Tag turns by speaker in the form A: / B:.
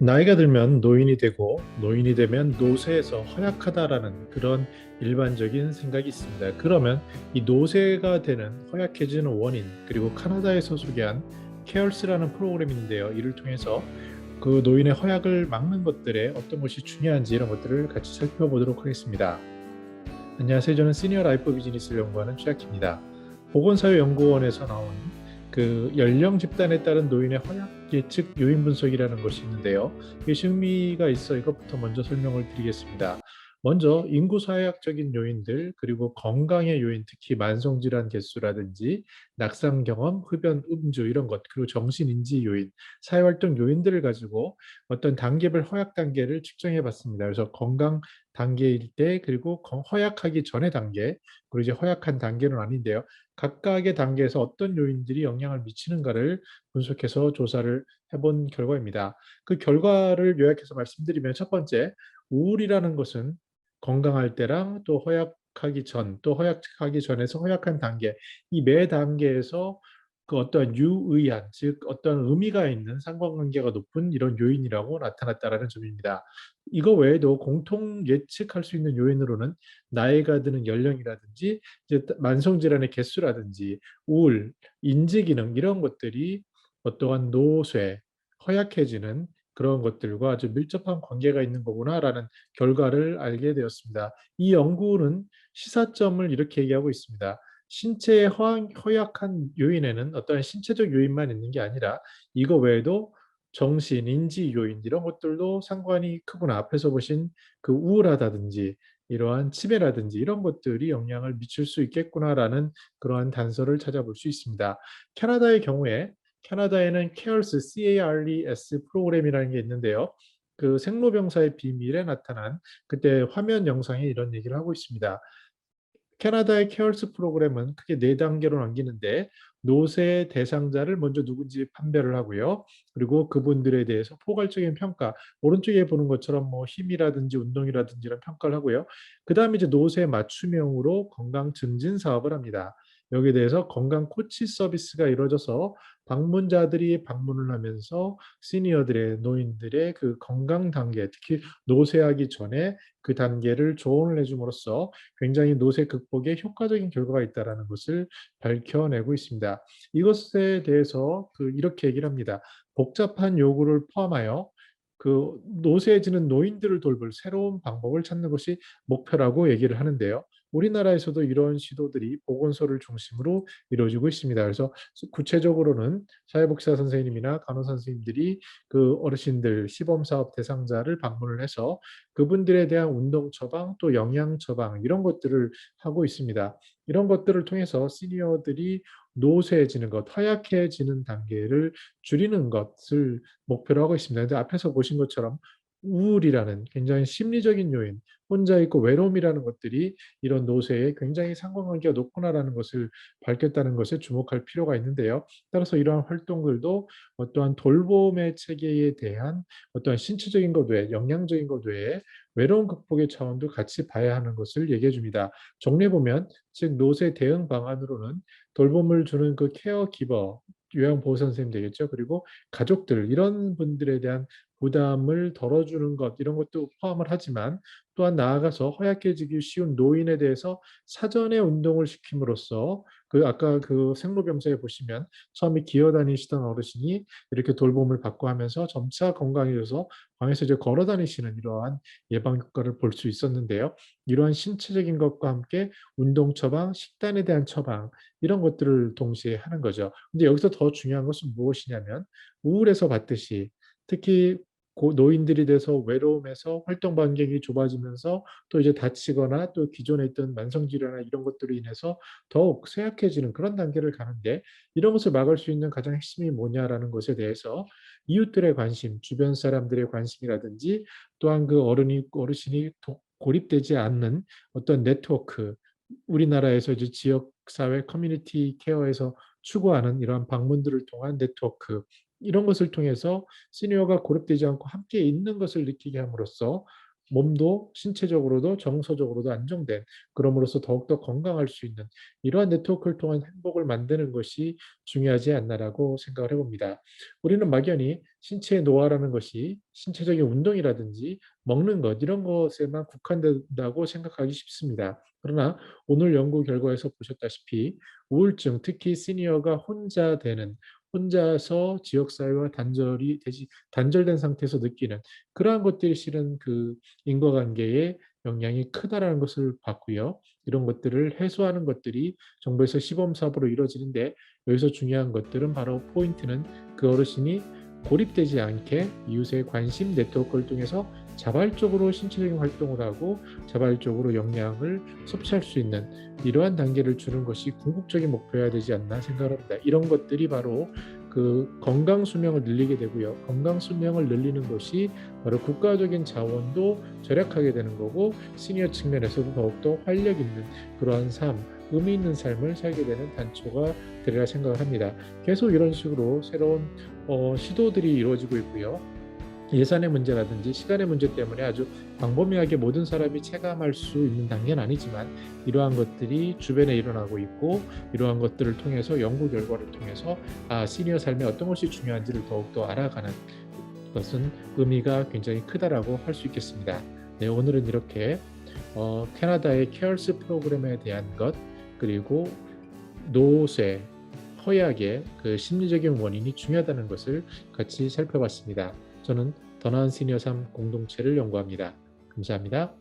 A: 나이가 들면 노인이 되고 노인이 되면 노쇠에서 허약하다라는 그런 일반적인 생각이 있습니다. 그러면 이 노쇠가 되는 허약해지는 원인 그리고 카나다에서 소개한 케어스라는 프로그램인데요. 이를 통해서 그 노인의 허약을 막는 것들에 어떤 것이 중요한지 이런 것들을 같이 살펴보도록 하겠습니다. 안녕하세요. 저는 시니어 라이프 비즈니스를 연구하는 최학입니다. 보건사회연구원에서 나온 그 연령 집단에 따른 노인의 허약 예측 요인 분석이라는 것이 있는데요. 이게 흥미가 있어 이것부터 먼저 설명을 드리겠습니다. 먼저 인구 사회학적인 요인들 그리고 건강의 요인 특히 만성 질환 개수라든지 낙상 경험, 흡연, 음주 이런 것 그리고 정신 인지 요인, 사회 활동 요인들을 가지고 어떤 단계별 허약 단계를 측정해 봤습니다. 그래서 건강 단계일 때 그리고 허약하기 전의 단계 그리고 이제 허약한 단계는 아닌데요. 각각의 단계에서 어떤 요인들이 영향을 미치는가를 분석해서 조사를 해본 결과입니다. 그 결과를 요약해서 말씀드리면 첫 번째 우울이라는 것은 건강할 때랑 또 허약하기 전, 또 허약하기 전에서 허약한 단계, 이 매 단계에서 그 어떤 유의한, 즉 어떤 의미가 있는 상관관계가 높은 이런 요인이라고 나타났다라는 점입니다. 이거 외에도 공통 예측할 수 있는 요인으로는 나이가 드는 연령이라든지 이제 만성 질환의 개수라든지 우울, 인지 기능 이런 것들이 어떠한 노쇠, 허약해지는 그런 것들과 아주 밀접한 관계가 있는 거구나라는 결과를 알게 되었습니다. 이 연구는 시사점을 이렇게 얘기하고 있습니다. 신체의 허약한 요인에는 어떤 신체적 요인만 있는 게 아니라 이거 외에도 정신, 인지 요인 이런 것들도 상관이 크구나. 앞에서 보신 그 우울하다든지 이러한 치매라든지 이런 것들이 영향을 미칠 수 있겠구나라는 그러한 단서를 찾아볼 수 있습니다. 캐나다의 경우에 캐나다에는 CARES, C-A-R-E-S 프로그램이라는 게 있는데요. 그 생로병사의 비밀에 나타난 그때 화면 영상에 이런 얘기를 하고 있습니다. 캐나다의 케어스 프로그램은 크게 네 단계로 남기는데 노세 대상자를 먼저 누군지 판별을 하고요. 그리고 그분들에 대해서 포괄적인 평가, 오른쪽에 보는 것처럼 뭐 힘이라든지 운동이라든지 이런 평가를 하고요. 그 다음에 이제 노세 맞춤형으로 건강 증진 사업을 합니다. 여기에 대해서 건강 코치 서비스가 이루어져서 방문자들이 방문을 하면서 시니어들의 노인들의 그 건강 단계, 특히 노쇠하기 전에 그 단계를 조언을 해줌으로써 굉장히 노쇠 극복에 효과적인 결과가 있다라는 것을 밝혀내고 있습니다. 이것에 대해서 그 이렇게 얘기를 합니다. 복잡한 요구를 포함하여 그 노쇠해지는 노인들을 돌볼 새로운 방법을 찾는 것이 목표라고 얘기를 하는데요. 우리나라에서도 이런 시도들이 보건소를 중심으로 이루어지고 있습니다. 그래서 구체적으로는 사회복지사 선생님이나 간호사 선생님들이 그 어르신들 시범사업 대상자를 방문을 해서 그분들에 대한 운동 처방 또 영양 처방 이런 것들을 하고 있습니다. 이런 것들을 통해서 시니어들이 노쇠해지는 것, 허약해지는 단계를 줄이는 것을 목표로 하고 있습니다. 근데 앞에서 보신 것처럼 우울이라는 굉장히 심리적인 요인, 혼자 있고 외로움이라는 것들이 이런 노쇠에 굉장히 상관관계가 높구나라는 것을 밝혔다는 것에 주목할 필요가 있는데요. 따라서 이러한 활동들도 어떠한 돌봄의 체계에 대한 어떠한 신체적인 것 외에 영양적인 것 외에 외로움 극복의 차원도 같이 봐야 하는 것을 얘기해 줍니다. 정리해 보면 즉 노쇠 대응 방안으로는 돌봄을 주는 그 케어 기버 요양 보호사 선생님 되겠죠. 그리고 가족들 이런 분들에 대한 부담을 덜어주는 것 이런 것도 포함을 하지만 또한 나아가서 허약해지기 쉬운 노인에 대해서 사전에 운동을 시킴으로써 그 아까 그 생로병사에 보시면 처음에 기어 다니시던 어르신이 이렇게 돌봄을 받고 하면서 점차 건강해져서 방에서 이제 걸어 다니시는 이러한 예방 효과를 볼 수 있었는데요. 이러한 신체적인 것과 함께 운동 처방, 식단에 대한 처방 이런 것들을 동시에 하는 거죠. 근데 여기서 더 중요한 것은 무엇이냐면 우울에서 봤듯이 특히 고 노인들이 돼서 외로움에서 활동 반경이 좁아지면서 또 이제 다치거나 또 기존에 있던 만성 질환이나 이런 것들로 인해서 더욱 쇠약해지는 그런 단계를 가는데 이런 것을 막을 수 있는 가장 핵심이 뭐냐라는 것에 대해서 이웃들의 관심, 주변 사람들의 관심이라든지 또한 그 어른이 어르신이 고립되지 않는 어떤 네트워크 우리나라에서 이제 지역 사회 커뮤니티 케어에서 추구하는 이러한 방문들을 통한 네트워크 이런 것을 통해서 시니어가 고립되지 않고 함께 있는 것을 느끼게 함으로써 몸도 신체적으로도 정서적으로도 안정된 그럼으로써 더욱더 건강할 수 있는 이러한 네트워크를 통한 행복을 만드는 것이 중요하지 않나라고 생각을 해봅니다. 우리는 막연히 신체의 노화라는 것이 신체적인 운동이라든지 먹는 것 이런 것에만 국한된다고 생각하기 쉽습니다. 그러나 오늘 연구 결과에서 보셨다시피 우울증, 특히 시니어가 혼자 되는 혼자서 지역사회와 단절이 되지 단절된 상태에서 느끼는 그러한 것들이 실은 그 인과관계에 영향이 크다라는 것을 봤고요. 이런 것들을 해소하는 것들이 정부에서 시범 사업으로 이루어지는데 여기서 중요한 것들은 바로 포인트는 그 어르신이 고립되지 않게 이웃의 관심 네트워크를 통해서 자발적으로 신체적인 활동을 하고 자발적으로 영양을 섭취할 수 있는 이러한 단계를 주는 것이 궁극적인 목표여야 되지 않나 생각합니다. 이런 것들이 바로 그 건강 수명을 늘리게 되고요. 건강 수명을 늘리는 것이 바로 국가적인 자원도 절약하게 되는 거고 시니어 측면에서도 더욱더 활력 있는 그러한 삶, 의미 있는 삶을 살게 되는 단초가 되리라 생각을 합니다. 계속 이런 식으로 새로운 어, 시도들이 이루어지고 있고요. 예산의 문제라든지 시간의 문제 때문에 아주 광범위하게 모든 사람이 체감할 수 있는 단계는 아니지만 이러한 것들이 주변에 일어나고 있고 이러한 것들을 통해서 연구 결과를 통해서 아 시니어 삶에 어떤 것이 중요한지를 더욱더 알아가는 것은 의미가 굉장히 크다라고 할 수 있겠습니다. 네, 오늘은 이렇게 어, 캐나다의 케어스 프로그램에 대한 것 그리고 노쇠 허약의 그 심리적인 원인이 중요하다는 것을 같이 살펴봤습니다. 저는 더 나은 시니어 삶 공동체를 연구합니다. 감사합니다.